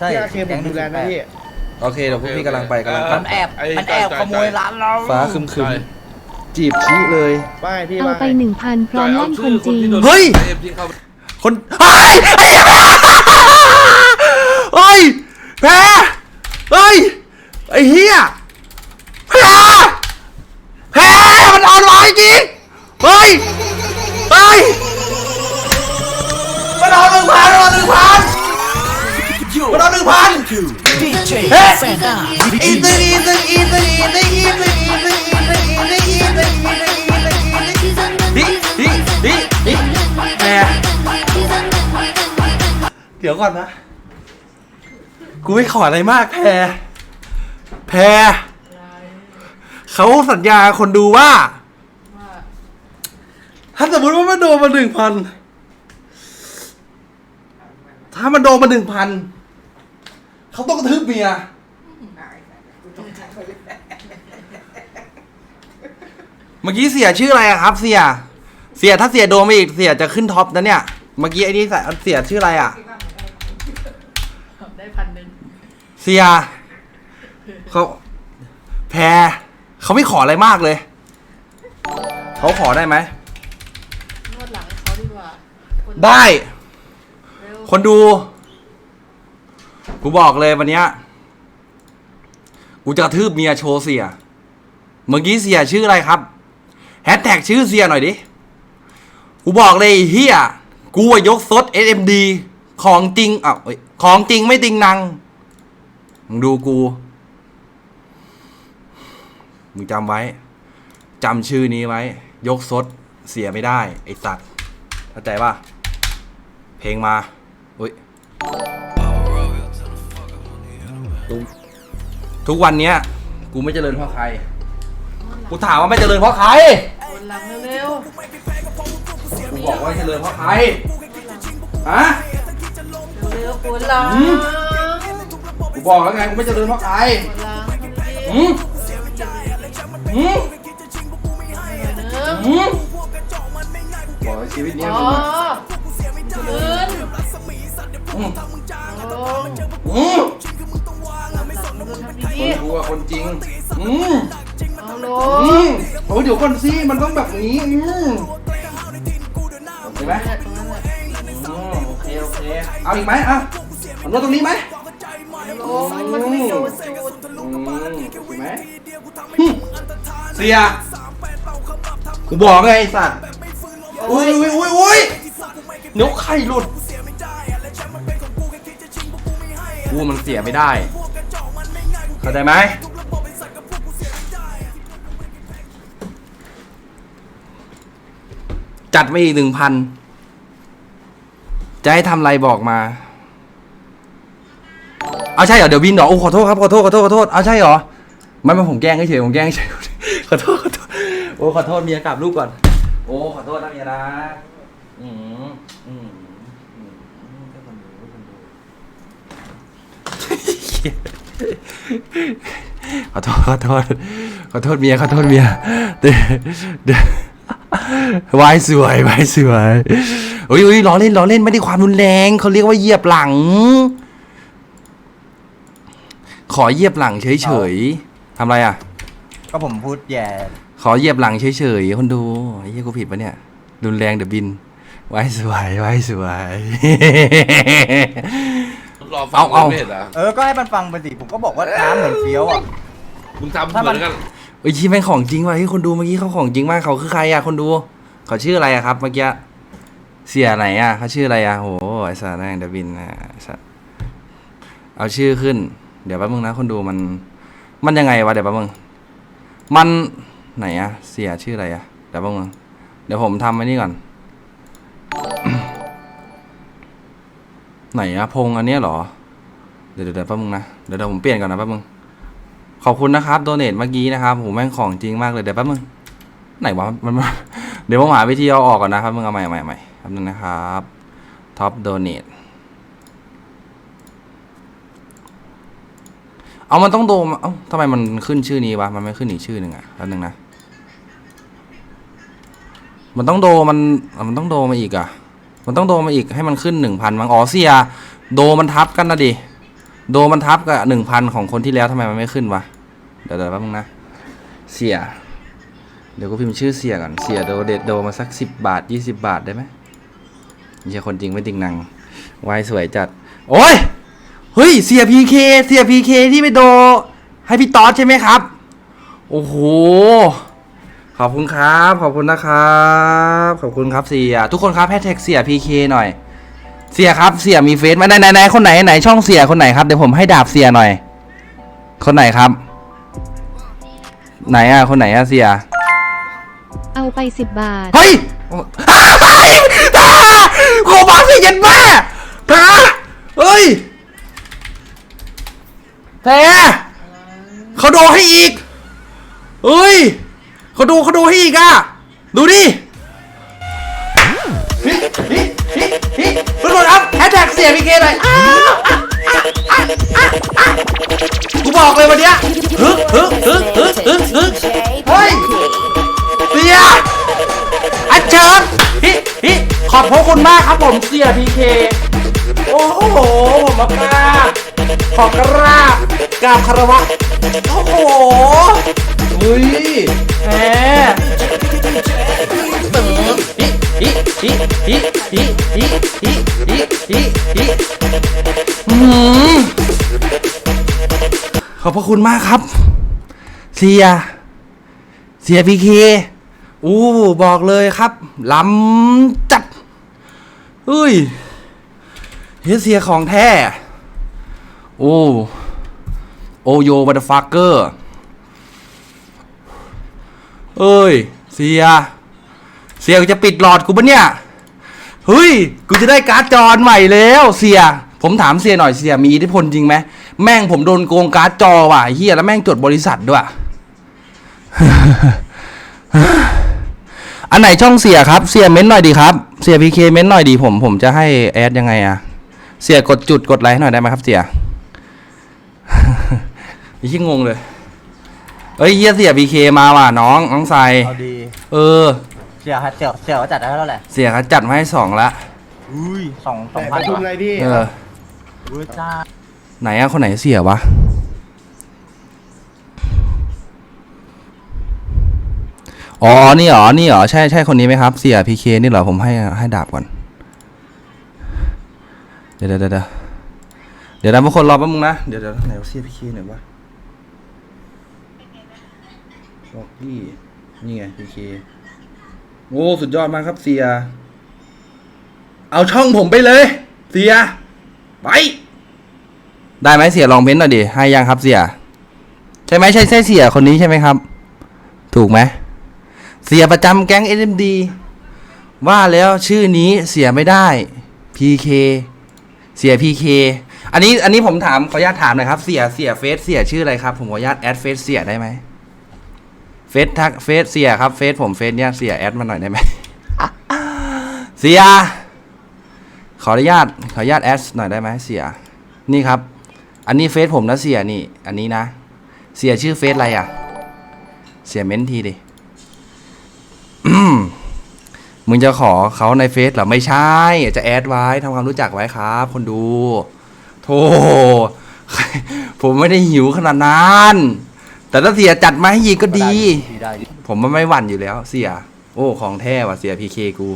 ใช่พี่อาเคผมดูแลนะพี่ โอเคเดี๋ยวพวกพี่กำลังไปกำลังไปมันแอบมันแอบขโมยร้านเราฟ้าคึมคึมๆจีบชี้เลยไม่พี่เอาว่าไปหนึ่งพันพร้อมลั่นคนจริงเฮ้ย เอ็มที่เข้าคนเฮ้ยไอ้เหี้ยเฮ้ยแพ้เฮ้ยไอ้เหี้ยแพ้แพ้มันออนไลน์จริงเฮ้ยเฮ้ยมันเอาหนึ่งพันมันเอาหนึ่งพัน มันเอาหนึ่งพันเฮ้ยอีตึงอีตึงอีตึงอีตึงอีตึงอีตึงอีตึงอีตึงอีตึงอีตึงอีตึงอีตึงดิดิดิดิแพ้เดี๋ยวก่อนนะ กูไม่ขออะไรมากแพร แพร เขาสัญญาคนดูว่า ถ้าสมมติว่ามันโดนมาหนึ่งพัน ถ้ามันโดนมาหนึ่งพัน เขาต้องกระทืบเมียเมื่อกี้เสียชื่ออะไรอะครับ เสีย เสียถ้าเสียโดนมาอีกเสียจะขึ้นท็อปนะเนี่ย เมื่อกี้ไอ้นี่ใส่เสียชื่ออะไรอะได้พันหนึ่งเสียเขาแพรเขาไม่ขออะไรมากเลย เขาขอได้ไหมนวดหลังให้เขาดีกว่าคนได้ เร็วคนดู กูบอกเลยวันเนี้ยกูจะกระทืบเมียโชว์เสีย เมื่อกี้เสียชื่ออะไรครับ แฮชแท็กชื่อเสียหน่อยดิ กูบอกเลยไอ้เฮียกูอะยกซด SMD ของจริงอะเอ้ยของจริงไม่ติงนัง มึงดูกู มึงจำไว้ จำชื่อนี้ไว้ ยกซดเสียไม่ได้ ไอ้สัตว์เข้าใจป่ะ เพลงมา อุ้ย ทุกทุกวันเนี้ย กูไม่เจริญเพราะใคร กูถามว่าไม่เจริญเพราะใคร คนหลังเร็วกูบอกว่าไม่เจริญเพราะใคร ฮะ ๆเร็วๆคนหลังหืม กูบอกแล้วไงกูไม่เจริญเพราะใครคนหลังหืมหืมเนื้อหืมบอกว่าชีวิตเนี้ยอ๋มึองอะยืนอืมลงอืมทำดี คนกูอะคนจริง อืมๆเอาลอืงมโอ้ยเดี๋ยวก่อนสิมันต้องแบบนี้ อืมเห็นไหมตรงนั้นแหละอืมโอเคโอเคเอาอีกไหมอะมันนวดตรงนี้ไหมลงมันไม่โดนจุดอืมโอเคไหมหึเสียกูบอกไงไอ้สัตว์อุ้ยอุ้ยอุ้ยอุ้ยนกไข่หลุดกูมันเสียไม่ได้ เข้าใจไหมจัดมาอีกหนึ่งพันจะให้ทำไรบอกมา เอาใช่เหรอ เดี๋ยวบินเหรอ โอ้ขอโทษครับ ขอโทษ ขอโทษ ขอโทษ เอาใช่เหรอ ไม่ไม่ผมแกล้งเฉยผมแกล้งเฉยขอโทษ ขอโทษ โอ้ขอโทษเมียกลับลูกก่อน โอ้ขอโทษนะเมียนะ อืมอืมอืม ให้คนดูให้คนดูขอโทษขอโทษขอโทษเมียขอโทษเมียเดี๋ยวเดี๋ยววายสวยวายสวยอุ้ยอุ้ยล้อเล่นล้อเล่นไม่ได้ความรุนแรงเขาเรียกว่าเหยียบหลัง ขอเหยียบหลังเฉยๆทำไรอะ ก็ผมพูดแย่ขอเหยียบหลังเฉยๆคนดูไอ้เหี้ยกูผิดปะเนี่ยรุนแรงเดี๋ยวบิน ไว้สวยไว้สวย รอฟัเอางเอา ไม่เห็นเหรอเออ ก็ให้มันฟังไปสิ ผมก็บอกว่าน้ำเหมือนเฟี้ยวอะ มึงทำถ้าเหมัมือนนกันเอ้ยที่แม่งของจริงว่ะที่คนดูเมื่อกี้เขาของจริงมากเขาคือใครอะคนดูเขาชื่ออะไรอะครับเมื่อกี้เสียไหนอะเขาชื่ออะไรอะโหไอ้สัตว์แม่งเดี๋ยวบินอะไอ้สัตว์เอาชื่อขึ้น เดี๋ยวแป๊บมึงนะคนดูมัน มันยังไงวะเดี๋ยวแป๊บมึงมันไหนอะเสียชื่ออะไรอะเดี๋ยวแป๊บมึงเดี๋ยวผมทำไว้นี่ก่อน ไหนอะพงอันเนี้ยเหรอ เดี๋ยวเดี๋ยวแป๊บมึงนะเดี๋ยวเดี๋ยวผมเปลี่ยนก่อนนะแป๊บมึงขอบคุณนะครับโดเนทเมื่อกี้นะครับโหแม่งของจริงมากเลยเดี๋ยวแป๊บมึงไหนวะมันมันเดี๋ยวผมหาวิธีเอาออกก่อนนะครับมึงเอาใหม่ใหม่ใหม่แป๊บนึงนะครับท็อปโดเนทเอามันต้องโดมเอ้าทำไมมันขึ้นชื่อนี้วะมันไม่ขึ้นอีกชื่อหนึ่งอะแป๊บนึงนะมันต้องโดมันมันต้องโดมาอีกอะ มันต้องโดมาอีกให้มันขึ้นหนึ่งพันมั้งอ๋อเสียโดมันทับกันนะดิโดมันทับกับหนึ่งพันของคนที่แล้วทำไมมันไม่ขึ้นวะเดี๋ยวเดี๋ยวแป๊บนึงนะเสียเดี๋ยวกูพิมพ์ชื่อเสียก่อนเสียโดเด็ดโดมาสักสิบบาทยี่สิบาทได้ไหมไม่ใช่คนจริงไม่จริงนังวายสวยจัด โอ้ยเฮ้ยเสียพีเคเสียพีเคที่ไปโด ให้พี่ตอสใช่ไหมครับ โอ้โห ขอบคุณครับ ขอบคุณนะครับ ขอบคุณครับเสีย ทุกคนครับแฮชแท็กเสียพีเคหน่อย เสียครับเสียมีเฟซไหมไหนไหนไหนคนไหนไหนช่องเสียคนไหนครับเดี๋ยวผมให้ดาบเสียหน่อย คนไหนครับ ไหนอะคนไหนอะเสีย เอาไปสิบบาท เฮ้ยอ้าวเฮ้ยตาโคบาสิยันแม่ตาเฮ้ยแต่เขาโดให้อีกเฮ้ย เขาดูเขาดูให้อีกอะ ดูดิฮิฮิฮิฮิทุกคนครับแฮชแท็กเสียพีเคหน่อยอ้าวกูบอกเลยวันเนี้ยฮึฮึฮึฮึฮึฮึเฮ้ยเสียอันเชิญฮิฮิขอบพระคุณมากครับผมเสียพีเคโอ้โหผมมากราบขอบกราบกราบคารวะโอ้โห อุ้ยแหมติมฮิฮิฮิฮิฮิฮิฮิฮิฮิฮิอืมขอบพระคุณมากครับ เสีย เสียพีเคอู้บอกเลยครับล้ำจัดอุ้ยเฮยเสียของแท้ โอ้ โอโยบัตฟักเกอร์ เอ้ย เสีย เสียกูจะปิดหลอดกูปะเนี่ย เฮ้ย กูจะได้การ์ดจอใหม่แล้ว เสีย ผมถามเสียหน่อยเสียมีอิทธิพลจริงไหม แม่งผมโดนโกงการ์ดจอว่ะเฮียแล้วแม่งจดบริษัทด้วย อันไหนช่องเสียครับ เสียเม้นหน่อยดีครับ เสียพีเคเม้นหน่อยดีผม ผมจะให้แอดยังไงอะเสียกดจุดกดไลค์ให้หน่อยได้ไหมครับ เสียยิ่งงงเลย เอ้ยเฮียเสียพีเคมาว่ะน้องน้องใสเอาดีเออ เสียเสียเสียเขาจัดได้เท่าไหร่เสียเขาจัดมาให้สองละอุ้ยสองสองแต่พัปนระชุมอะไรพี่เอออุ้ยจ้าไหนอะคนไหนเสียวะ อ๋อ นี่เหรอ นี่เหรอ ใช่ใช่คนนี้ไหมครับ เสียพีเคนี่เหรอ ผมให้ให้ดาบก่อน เดี๋ยวเดี๋ยวเดี๋ยวเดี๋ยวเดี๋ยวนะทุกคนรอแป๊บนึงนะ เดี๋ยวเดี๋ยวไหนวะเสียพีเคหน่อยวะ ล็อกกี้ นี่ไงพีเคโอ้สุดยอดมากครับเสีย เอาช่องผมไปเลย เสีย ไป ได้ไหมเสียลองเม้นหน่อยดิให้ยังครับเสีย ใช่ไหมใช่ใช่เสียคนนี้ใช่ไหมครับ ถูกไหมเสียประจำแก๊ง SMD ว่าแล้วชื่อนี้เสียไม่ได้ PK เสีย PK อันนี้อันนี้ผมถามขออนุญาตถามหน่อยครับ เสียเสียเฟซเสียชื่ออะไรครับ ผมขออนุญาตแอดเฟซเสียได้ไหม เฟซทักเฟซเสียครับ เฟซผมเฟซเนี่ยเสียแอดมาหน่อยได้ไหมเสีย ขออนุญาตขออนุญาตแอดหน่อยได้ไหมเสีย นี่ครับ อันนี้เฟซผมนะเสียนี่ อันนี้นะ เสียชื่อเฟซอะไรอะ เสียเม้นทีดิอืมมึงจะขอเขาในเฟซเหรอไม่ใช่ จะแอดไว้ทำความรู้จักไว้ครับ คนดู โธ่ผมไม่ได้หิวขนาดนั้น แต่ถ้าเสียจัดมาให้ยีก็ดี ได้ดีผมมันไม่หวั่นอยู่แล้ว เสีย โอ้ ของแท้ว่ะเสียพีเคกู